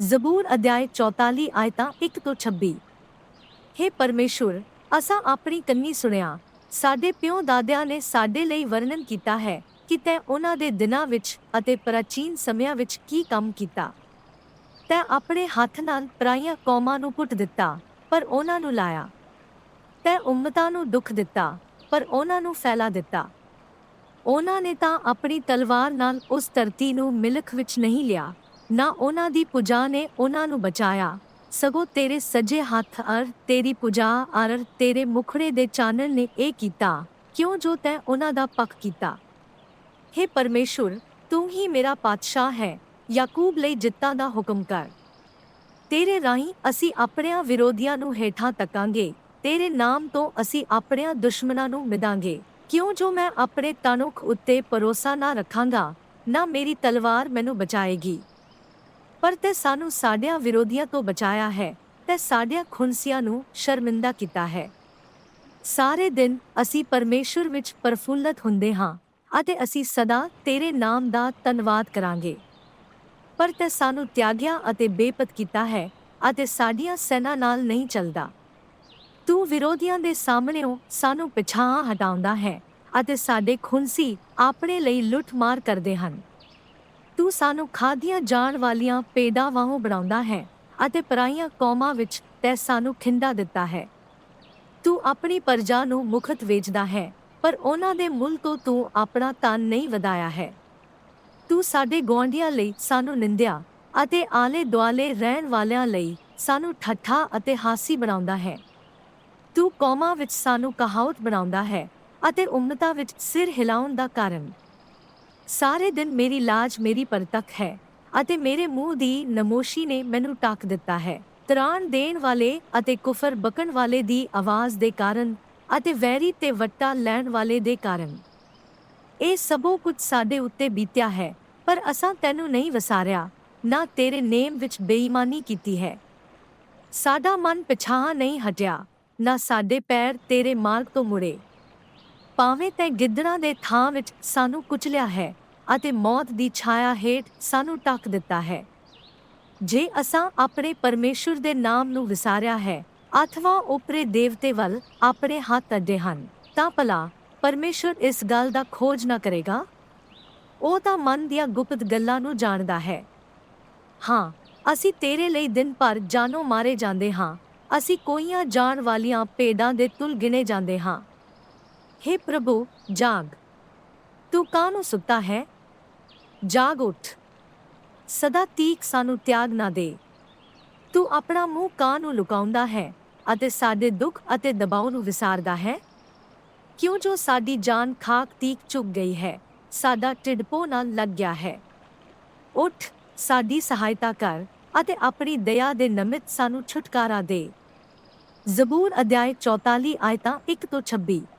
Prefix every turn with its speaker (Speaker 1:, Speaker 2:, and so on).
Speaker 1: ਜ਼ਬੂਰ ਅਧਿਆਇ 44 ਆਇਤਾਂ 1 ਤੋਂ 26 ਹੇ ਪਰਮੇਸ਼ੁਰ, ਅਸਾਂ ਆਪਣੀ ਕੰਨੀ ਸੁਣਿਆ, ਸਾਡੇ ਪਿਓ ਦਾਦਿਆਂ ਨੇ ਸਾਡੇ ਲਈ ਵਰਣਨ ਕੀਤਾ ਹੈ ਕਿ ਤੈ ਉਹਨਾਂ ਦੇ ਦਿਨਾਂ ਵਿੱਚ ਅਤੇ ਪ੍ਰਾਚੀਨ ਸਮਿਆਂ ਵਿੱਚ ਕੀ ਕੰਮ ਕੀਤਾ। ਤੈ ਆਪਣੇ ਹੱਥ ਨਾਲ ਪਰਾਈਆਂ ਕੌਮਾਂ ਨੂੰ ਪੁੱਟ ਦਿੱਤਾ, ਪਰ ਉਹਨਾਂ ਨੂੰ ਲਾਇਆ। ਤੈ ਉਮਤਾਂ ਨੂੰ ਦੁੱਖ ਦਿੱਤਾ, ਪਰ ਉਹਨਾਂ ਨੂੰ ਫੈਲਾ ਦਿੱਤਾ। ਉਹਨਾਂ ਨੇ ਤਾਂ ਆਪਣੀ ਤਲਵਾਰ ਨਾਲ ਉਸ ਧਰਤੀ ਨੂੰ ਮਿਲਖ ਵਿੱਚ ਨਹੀਂ ਲਿਆ। ਨਾ ਉਹਨਾਂ ਦੀ ਪੁਜਾ ਨੇ ਉਹਨਾਂ ਨੂੰ ਬਚਾਇਆ। ਸਗੋਂ ਤੇਰੇ ਸੱਜੇ ਹੱਥ ਅਰ, ਤੇਰੀ ਪੁਜਾ ਅਰ, ਤੇਰੇ ਮੁਖੜੇ ਦੇ ਚਾਨਣ ਨੇ ਇਹ ਕੀਤਾ। ਕਿਉਂ ਜੋ ਤੈਂ ਉਹਨਾਂ ਦਾ ਪੱਖ ਕੀਤਾ? हे ਪਰਮੇਸ਼ੁਰ, ਤੂੰ ਹੀ ਮੇਰਾ ਪਾਤਸ਼ਾਹ ਹੈ, ਯਾਕੂਬ ਲਈ ਜਿੱਤਾਂ ਦਾ ਹੁਕਮ ਕਰ। ਤੇਰੇ ਰਾਹੀਂ ਅਸੀਂ ਆਪਣਿਆਂ ਵਿਰੋਧੀਆਂ ਨੂੰ ਹੇਠਾਂ ਤੱਕਾਂਗੇ, ਤੇਰੇ ਨਾਮ ਤੋਂ ਅਸੀਂ ਆਪਣਿਆਂ ਦੁਸ਼ਮਣਾਂ ਨੂੰ ਮਿਦਾਂਗੇ। ਕਿਉਂ ਜੋ ਮੈਂ ਆਪਣੇ ਤਨੁਖ ਉੱਤੇ ਭਰੋਸਾ ਨਾ ਰੱਖਾਂਗਾ, ਨਾ ਮੇਰੀ ਤਲਵਾਰ ਮੈਨੂੰ ਬਚਾਏਗੀ। ਪਰ ਤੇ ਸਾਨੂੰ ਸਾਡਿਆਂ ਵਿਰੋਧੀਆਂ ਤੋਂ ਬਚਾਇਆ ਹੈ ਤੇ ਸਾਡਿਆਂ ਖੁੰਸੀਆਂ ਨੂੰ ਸ਼ਰਮਿੰਦਾ ਕੀਤਾ ਹੈ। ਸਾਰੇ ਦਿਨ ਅਸੀਂ ਪਰਮੇਸ਼ੁਰ ਵਿੱਚ ਪਰਫੁੱਲਤ ਹੁੰਦੇ ਹਾਂ ਅਤੇ ਅਸੀਂ ਸਦਾ ਤੇਰੇ ਨਾਮ ਦਾ ਧੰਨਵਾਦ ਕਰਾਂਗੇ। ਪਰ ਤੇ ਸਾਨੂੰ ਤਿਆਗਿਆ ਅਤੇ ਬੇਪਤ ਕੀਤਾ ਹੈ ਅਤੇ ਸਾਡੀਆਂ ਸੈਨਾ ਨਾਲ ਨਹੀਂ ਚੱਲਦਾ। ਤੂੰ ਵਿਰੋਧੀਆਂ ਦੇ ਸਾਹਮਣੇੋਂ ਸਾਨੂੰ ਪਿਛਾਂ ਹਟਾਉਂਦਾ ਹੈ ਅਤੇ ਸਾਡੇ ਖੁੰਸੀ ਆਪਣੇ ਲਈ ਲੁੱਟ-ਮਾਰ ਕਰਦੇ ਹਨ। ਤੂੰ ਸਾਨੂੰ ਖਾਧੀਆਂ ਜਾਣ ਵਾਲੀਆਂ ਪੇਦਾਵਾਂ ਬਣਾਉਂਦਾ ਹੈ ਅਤੇ ਪਰਾਈਆਂ ਕੌਮਾਂ ਵਿੱਚ ਤੈ ਸਾਨੂੰ ਖਿੰਡਾ ਦਿੱਤਾ ਹੈ। ਤੂੰ ਆਪਣੀ ਪਰਜਾ ਨੂੰ ਮੁਖਤ ਵੇਚਦਾ ਹੈ, ਪਰ ਉਹਨਾਂ ਦੇ ਮੁੱਲ ਤੋਂ ਤੂੰ ਆਪਣਾ ਧਨ ਨਹੀਂ ਵਧਾਇਆ ਹੈ। ਤੂੰ ਸਾਡੇ ਗੁਆਂਢੀਆਂ ਲਈ ਸਾਨੂੰ ਨਿੰਦਿਆ ਅਤੇ ਆਲੇ ਦੁਆਲੇ ਰਹਿਣ ਵਾਲਿਆਂ ਲਈ ਸਾਨੂੰ ਠੱਠਾ ਅਤੇ ਹਾਸੀ ਬਣਾਉਂਦਾ ਹੈ। ਤੂੰ ਕੌਮਾਂ ਵਿੱਚ ਸਾਨੂੰ ਕਹਾਵਤ ਬਣਾਉਂਦਾ ਹੈ ਅਤੇ ਉਮਨਤਾ ਵਿੱਚ ਸਿਰ ਹਿਲਾਉਣ ਦਾ ਕਾਰਨ। ਸਾਰੇ ਦਿਨ ਮੇਰੀ ਲਾਜ ਮੇਰੀ ਪਰਤਕ ਹੈ ਅਤੇ ਮੇਰੇ ਮੂੰਹ ਦੀ ਨਮੋਸ਼ੀ ਨੇ ਮੈਨੂੰ ਟਾਕ ਦਿੱਤਾ ਹੈ। ਤਰਾਨ ਦੇਣ ਵਾਲੇ ਅਤੇ ਕੁਫਰ ਬਕਣ ਵਾਲੇ ਦੀ ਆਵਾਜ਼ ਦੇ ਕਾਰਨ ਅਤੇ ਵੈਰੀ ਤੇ ਵੱਟਾ ਲੈਣ ਵਾਲੇ ਦੇ ਕਾਰਨ। ਇਹ ਸਭੋ ਕੁਝ ਸਾਡੇ ਉੱਤੇ ਬੀਤਿਆ ਹੈ, ਪਰ ਅਸਾਂ ਤੈਨੂੰ ਨਹੀਂ ਵਸਾਰਿਆ, ਨਾ ਤੇਰੇ ਨੇਮ ਵਿੱਚ ਬੇਈਮਾਨੀ ਕੀਤੀ ਹੈ। ਸਾਡਾ ਮਨ ਪਿਛਾਹ ਨਹੀਂ ਹਟਿਆ, ਨਾ ਸਾਡੇ ਪੈਰ ਤੇਰੇ ਮਾਰਗ ਤੋਂ ਮੁੜੇ। ਭਾਵੇਂ ਤੈਂ ਗਿੱਦੜਾਂ ਦੇ ਥਾਂ ਵਿੱਚ ਸਾਨੂੰ ਕੁਚਲਿਆ ਹੈ ਅਤੇ ਮੌਤ ਦੀ ਛਾਇਆ ਹੇਠ ਸਾਨੂੰ ਟੱਕ ਦਿੱਤਾ ਹੈ। ਜੇ ਅਸਾਂ ਆਪਣੇ ਪਰਮੇਸ਼ੁਰ ਦੇ ਨਾਮ ਨੂੰ ਵਿਸਾਰਿਆ ਹੈ ਅਥਵਾ ਉਪਰੇ ਦੇਵਤੇ ਵੱਲ ਆਪਣੇ ਹੱਥ ਅੱਡੇ ਹਨ, ਤਾਂ ਭਲਾ ਪਰਮੇਸ਼ੁਰ ਇਸ ਗੱਲ ਦਾ ਖੋਜ ਨਾ ਕਰੇਗਾ? ਉਹ ਤਾਂ ਮਨ ਦੀਆਂ ਗੁਪਤ ਗੱਲਾਂ ਨੂੰ ਜਾਣਦਾ ਹੈ। ਹਾਂ, ਅਸੀਂ ਤੇਰੇ ਲਈ ਦਿਨ ਭਰ ਜਾਨੋਂ ਮਾਰੇ ਜਾਂਦੇ ਹਾਂ, ਅਸੀਂ ਕੋਈਆਂ ਜਾਣ ਵਾਲੀਆਂ ਭੇਡਾਂ ਦੇ ਤੁਲ ਗਿਣੇ ਜਾਂਦੇ ਹਾਂ। हे ਪ੍ਰਭੂ, ਜਾਗ। ਤੂੰ ਕਾਹਨੂੰ ਸੁੱਤਾ ਹੈ? ਜਾਗ ਉੱਠ। ਸਦਾ ਤੀਕ ਸਾਨੂੰ ਤਿਆਗ ਨਾ ਦੇ। ਤੂੰ ਆਪਣਾ ਮੂੰਹ ਕਾਂ ਨੂੰ ਲੁਕਾਉਂਦਾ ਹੈ ਅਤੇ ਸਾਡੇ ਦੁੱਖ ਅਤੇ ਦਬਾਅ ਨੂੰ ਵਿਸਾਰਦਾ ਹੈ? ਕਿਉਂ ਜੋ ਸਾਡੀ ਜਾਨ ਖਾਕ ਤੀਕ ਚੁੱਕ ਗਈ ਹੈ, ਸਾਡਾ ਢਿੱਡਪੋ ਨਾਲ ਲੱਗ ਗਿਆ ਹੈ? ਉੱਠ, ਸਾਡੀ ਸਹਾਇਤਾ ਕਰ ਅਤੇ ਆਪਣੀ ਦਇਆ ਦੇ ਨਮਿਤ ਸਾਨੂੰ ਛੁਟਕਾਰਾ ਦੇ। ਜ਼ਬੂਰ ਅਧਿਆਇ 44 ਆਇਤਾਂ 1 ਤੋਂ 26